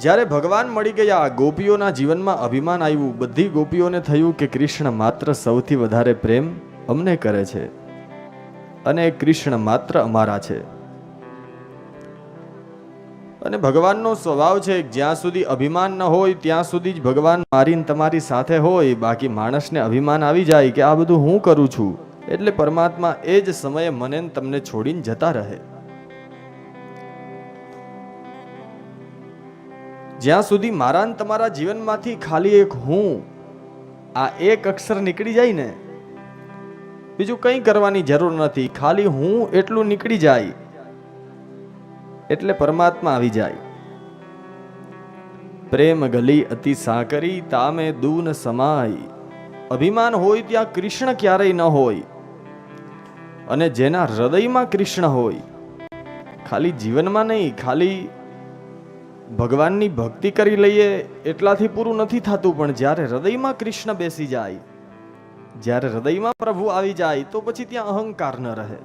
જ્યારે ભગવાન મળી ગયા ગોપીઓના જીવનમાં અભિમાન આવ્યું, બધી ગોપીઓને થયું કે કૃષ્ણ માત્ર સૌથી વધારે પ્રેમ અમને કરે છે અને કૃષ્ણ માત્ર અમારા છે. અને ભગવાનનો સ્વભાવ છે, જ્યાં સુધી અભિમાન ન હોય, ત્યાં સુધી જ ભગવાન મારીને તમારી સાથે હોય, બાકી માણસને અભિમાન આવી જાય કે આ બધું હું કરું છું. એટલે પરમાત્મા એ જ સમયે મને તમને છોડીને જતા રહે. જ્યાં સુધી મારા તમારા જીવનમાંથી ખાલી એક હું, આ એક અક્ષર નીકળી જાય ને, બીજું કંઈ કરવાની જરૂર નથી. ખાલી હું એટલું નીકળી જાય, એટલે પરમાત્મા આવી જાય. પ્રેમ ગલી અતિ સાકરી તામે દૂન સમાય અભિમાન હોય ત્યાં કૃષ્ણ ક્યારેય ન હોય, અને જેના હૃદયમાં કૃષ્ણ હોય, ખાલી જીવનમાં નહીં, ખાલી ભગવાનની ભક્તિ કરી લઈએ એટલાથી પૂરું નથી થતું, પણ જ્યારે હૃદયમાં કૃષ્ણ બેસી જાય, જ્યારે હૃદયમાં પ્રભુ આવી જાય, તો પછી ત્યાં અહંકાર ન રહે.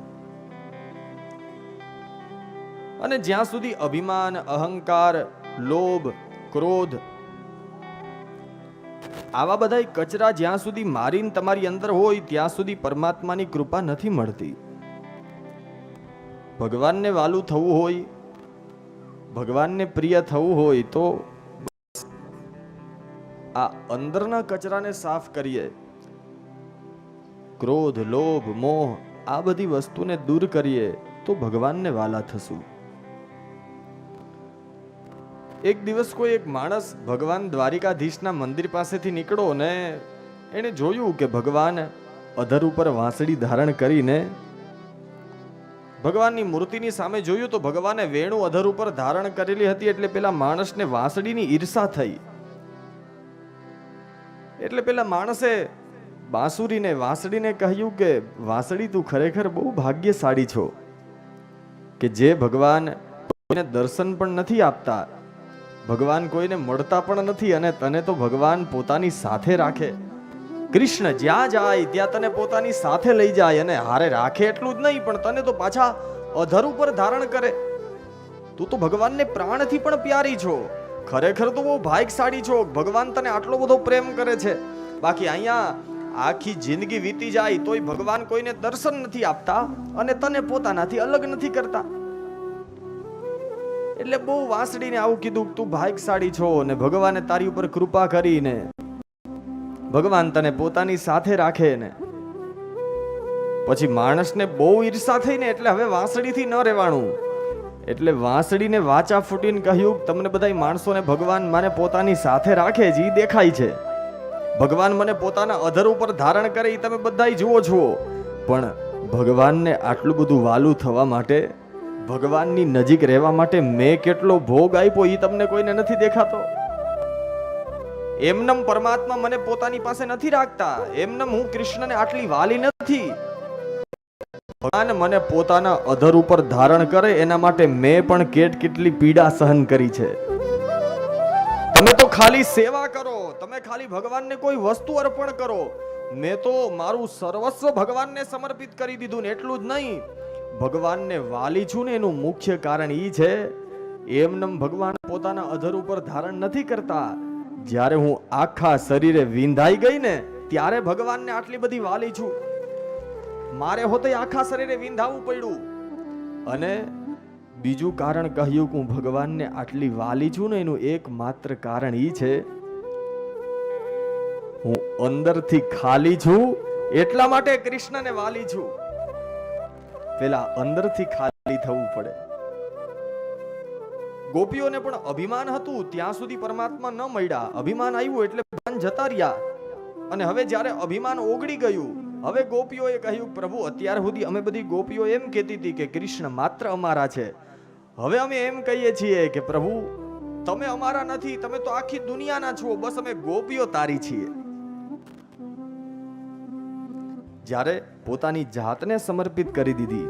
અને જ્યાં સુધી અભિમાન, અહંકાર, લોભ, ક્રોધ આવા બધા કચરા જ્યાં સુધી મારીને તમારી અંદર હોય, ત્યાં સુધી પરમાત્માની કૃપા નથી મળતી. ભગવાનને વાલું થવું હોય ભગવાનને પ્રિય થવું હોય તો આ અંદરના કચરાને સાફ કરીએ. ક્રોધ, લોભ, મોહ આ બધી વસ્તુને દૂર કરીએ તો ભગવાનને વાલા થશું. એક દિવસ કોઈ એક માણસ ભગવાન દ્વારિકાધીશના મંદિર પાસેથી નીકળો ને એણે જોયું કે ભગવાન અધર ઉપર વાંસળી ધારણ કરીને ભગવાનની મૂર્તિની સામે જોયું તો ભગવાને વેણુ અધર ઉપર ધારણ કરેલી હતી એટલે પેલા માણસને વાંસળીની ઈર્ષા થઈ. એટલે પેલા માણસે બાંસુરીને, વાંસળીને કહ્યું કે, વાંસળી, તું ખરેખર બહુ ભાગ્યશાળી છો કે જે ભગવાન કોઈને દર્શન પણ નથી આપતા, ભગવાન કોઈને મળતા પણ નથી અને તને તો ભગવાન પોતાની સાથે રાખે. કૃષ્ણ જ્યાં જાય, ત્યાં તને પોતાની સાથે લઈ જાય અને હારે રાખે એટલું જ નહીં, પણ તને તો પાછા અધર ઉપર ધારણ કરે. તું તો ભગવાનને પ્રાણથી પણ પ્યારી છો. ખરેખર તો બહુ ભાગ્યશાળી છો. ભગવાન તને આટલો બધો પ્રેમ કરે છે. બાકી અહીંયા આખી જિંદગી વીતી જાય, તોય ભગવાન કોઈને દર્શન નથી આપતા અને તને પોતાનાથી અલગ નથી કરતા. એટલે બહુ વાંસડીને આવું કીધું તું તું ભાગ્યશાળી છો ને ભગવાને તારી ઉપર કૃપા કરીને ભગવાન તને પોતાની સાથે રાખે ને. પછી માણસને બહુ ઈર્ષા થઈ ને એટલે હવે વાંસળીથી ન રહેવાનું. એટલે વાંસળીને વાચા ફૂટીને કહ્યું, તમને બધા માણસોને ભગવાન મને પોતાની સાથે રાખે જ એ દેખાય છે. ભગવાન મને પોતાના અધર ઉપર ધારણ કરે એ તમે બધા જુઓ છો. પણ ભગવાનને આટલું બધું વાલું થવા માટે, ભગવાનની નજીક રહેવા માટે મેં કેટલો ભોગ આપ્યો એ તમને કોઈને નથી દેખાતો. એમનમ પરમાત્મા મને પોતાની પાસે નથી રાખતા. એમનમ હું કૃષ્ણને આટલી વાલી નથી. ભગવાન મને પોતાના અધર ઉપર ધારણ કરે, એના માટે મેં પણ કેટ કેટલી પીડા સહન કરી છે. તમે તો ખાલી સેવા કરો, તમે ખાલી ભગવાનને કોઈ વસ્તુ અર્પણ કરો. મેં તો મારું સર્વસ્વ ભગવાનને સમર્પિત કરી દીધું ને એટલું જ નહીં. ભગવાનને વાલી છું ને એનું મુખ્ય કારણ એ છે, એમનમ ભગવાન પોતાના અધર ઉપર ધારણ નથી કરતા. જ્યારે હું આખા શરીરે વિંધાઈ ગઈ ને, ત્યારે ભગવાનને આટલી બધી વાલી છું. મારે હોતે આખા શરીરે વિંધાવું પડ્યું. અને બીજું કારણ કહ્યું કે હું ભગવાનને આટલી વાલી છું ને, એનું એકમાત્ર કારણ એ છે, હું અંદરથી ખાલી છું, એટલા માટે કૃષ્ણને વાલી છું. પેલા અંદરથી ખાલી થવું પડે. ગોપીઓને પણ અભિમાન હતું. ત્યાં સુધી પરમાત્મા ન મળ્યા. અભિમાન આવ્યું એટલે ભાન જતા રહ્યા. અને હવે જ્યારે અભિમાન ઓગળી ગયું, હવે ગોપીઓએ કહ્યું, પ્રભુ, અત્યાર સુધી અમે બધી ગોપીઓ એમ કહેતી હતી કે કૃષ્ણ માત્ર અમારા છે. હવે અમે એમ કહીએ છીએ કે, પ્રભુ, તમે અમારા નથી. તમે તો આખી દુનિયાના છો. બસ અમે ગોપીઓ તારી છીએ. જ્યારે પોતાની જાતને સમર્પિત કરી દીધી,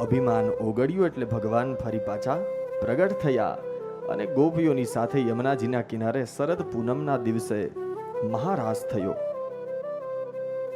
અભિમાન ઓગળ્યું એટલે ભગવાન ફરી પાછા પ્રગટ થયા અને ગોપીઓની સાથે યમુનાજીના કિનારે શરદ પૂનમના દિવસે મહારાસ થયો.